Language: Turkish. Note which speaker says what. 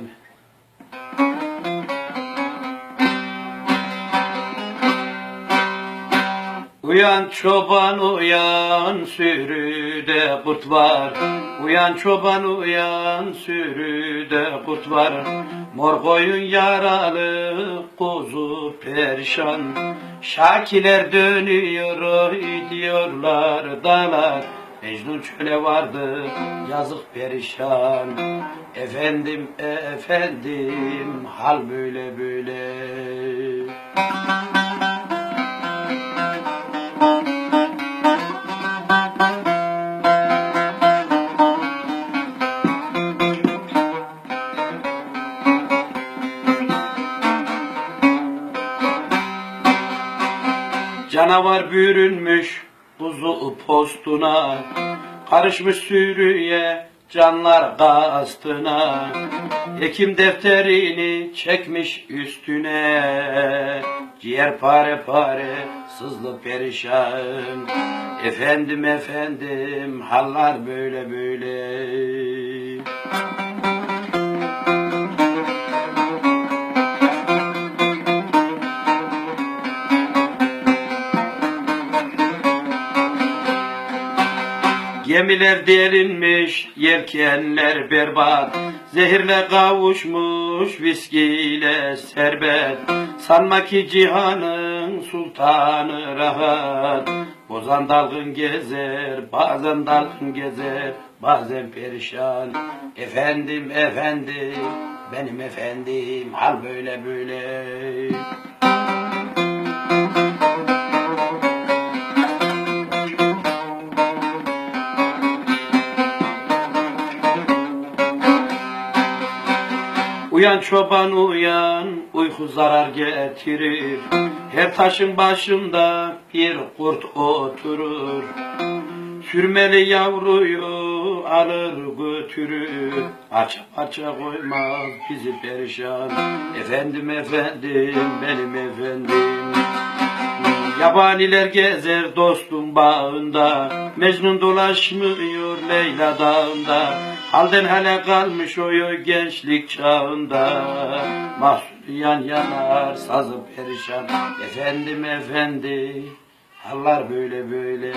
Speaker 1: mi? Uyan çoban uyan sürüde kurt var. Uyan çoban uyan sürüde kurt var. Mor koyun yaralı kuzu perişan. Şakiler dönüyor oy diyorlar dalar Mecnun çöle vardı yazık perişan. Efendim efendim hal böyle böyle. Canavar bürünmüş kuzu postuna Karışmış sürüye canlar kastına. Hekim defterini çekmiş üstüne Ciğer pare pare sızlı perişan. Efendim efendim hallar böyle böyle Gemiler delinmiş, yelkenler berbat. Zehirle kavuşmuş, viskiyle serbet. Sanma ki cihanın sultanı rahat. Bozan dalgın gezer, bazen dalgın gezer Bazen perişan. Efendim efendim, benim efendim Hal böyle böyle Uyan çoban uyan, uyku zarar getirir. Her taşın başında bir kurt oturur. Sürmeli yavruyu alır götürür. Parça parça koymaz bizi perişan. Efendim efendim benim efendim. Yabaniler gezer dostum bağında Mecnun dolaşmıyor Leyla dağında. Halden hele kalmış oyu gençlik çağında. Mahsul yan yanar sazı perişan. Efendim efendi Hallar böyle böyle